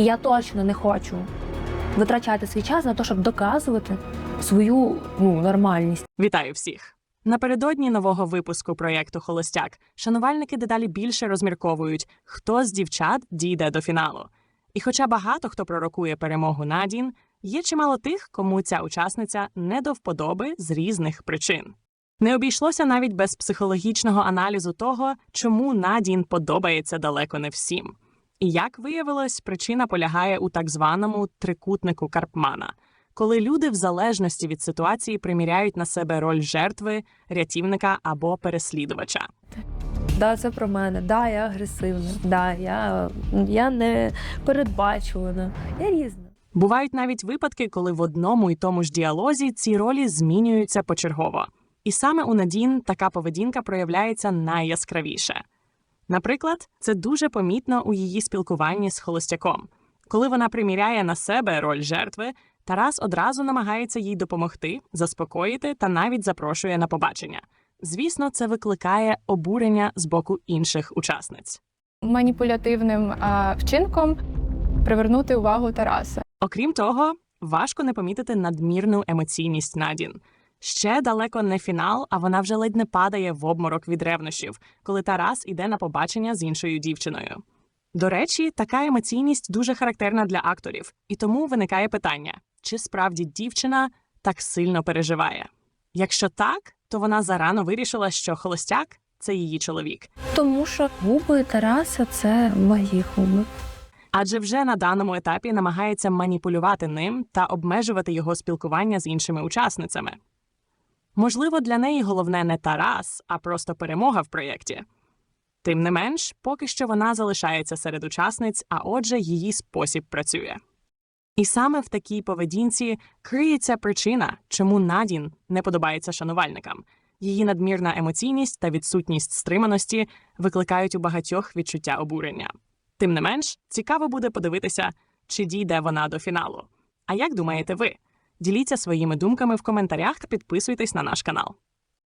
І я точно не хочу витрачати свій час на те, щоб доказувати свою ну, нормальність. Вітаю всіх! Напередодні нового випуску проєкту Холостяк шанувальники дедалі більше розмірковують, хто з дівчат дійде до фіналу. І хоча багато хто пророкує перемогу Надін, є чимало тих, кому ця учасниця не до вподоби з різних причин. Не обійшлося навіть без психологічного аналізу того, чому Надін подобається далеко не всім. І як виявилось, причина полягає у так званому трикутнику Карпмана, коли люди в залежності від ситуації приміряють на себе роль жертви, рятівника або переслідувача. Да, це про мене. Да, я агресивна. Да, я, я не передбачувана. Я різна. Бувають навіть випадки, коли в одному і тому ж діалозі ці ролі змінюються почергово. І саме у Надін така поведінка проявляється найяскравіше. Наприклад, це дуже помітно у її спілкуванні з холостяком. Коли вона приміряє на себе роль жертви, Тарас одразу намагається їй допомогти, заспокоїти та навіть запрошує на побачення. Звісно, це викликає обурення з боку інших учасниць. маніпулятивним а, вчинком привернути увагу Тараса. Окрім того, важко не помітити надмірну емоційність Надін. Ще далеко не фінал, а вона вже ледь не падає в обморок від ревнощів, коли Тарас іде на побачення з іншою дівчиною. До речі, така емоційність дуже характерна для акторів, і тому виникає питання: чи справді дівчина так сильно переживає? Якщо так, то вона зарано вирішила, що холостяк це її чоловік. Тому що губи Тараса це мої губи. адже вже на даному етапі намагається маніпулювати ним та обмежувати його спілкування з іншими учасницями. Можливо, для неї головне не Тарас, а просто перемога в проєкті. Тим не менш, поки що вона залишається серед учасниць, а отже, її спосіб працює. І саме в такій поведінці криється причина, чому Надін не подобається шанувальникам. Її надмірна емоційність та відсутність стриманості викликають у багатьох відчуття обурення. Тим не менш, цікаво буде подивитися, чи дійде вона до фіналу. А як думаєте ви? Діліться своїми думками в коментарях та підписуйтесь на наш канал.